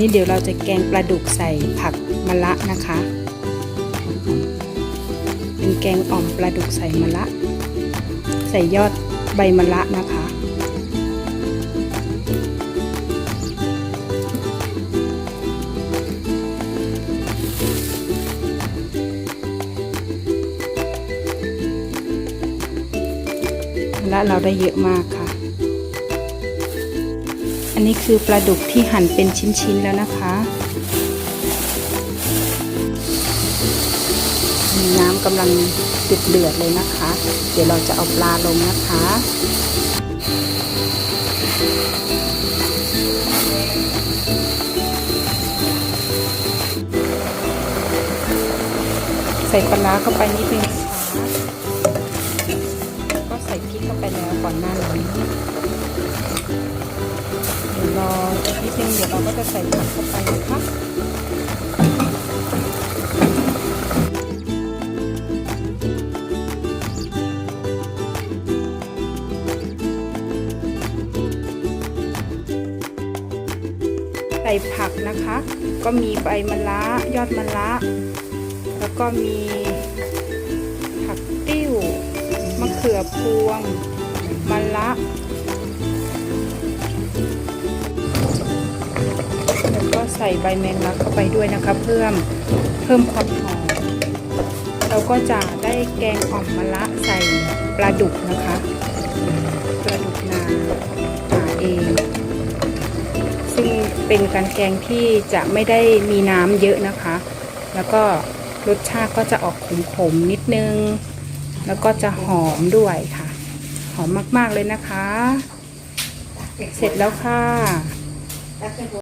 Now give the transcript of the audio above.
นี่เดี๋ยวเราจะแกงปลาดุกใส่ผักมะระนะคะ เป็นแกงอ่อมปลาดุกใส่มะระใส่ยอดใบมะระนะคะมะระเราได้เยอะมากค่ะ อันนี้คือปลาดุกที่หั่นเป็นชิ้นๆแล้วนะคะมีน้ำกำลังเดือดเดือดเลยนะคะ เดี๋ยวเราจะเอาปลาลงนะคะใส่ปลาเข้าไปนิดนึงนะคะก็ใส่พริกเข้าไปแล้วก่อนหน้านี้เดี๋ย รออีกนิดนึงเดี๋ยวเราก็จะใส่ผักเข้าไปนะคะใส่ผักนะคะ ก็มีใบมะระยอดมะระแล้วก็มีผักติ้วมะเขือพวงมะระ ใส่ใบแมงลักเข้าไปด้วยนะคะเพิ่มเพิ่มความหอมเราก็จะได้แกงอ่อมมะระใส่ปลาดุกนะคะปลาดุกนาหาเอง ซึ่งเป็นการแกงที่จะไม่ได้มีน้ำเยอะนะคะ แล้วก็รสชาติก็จะออกขมๆนิดนึง แล้วก็จะหอมด้วยค่ะ หอมมากๆเลยนะคะ เสร็จแล้วค่ะ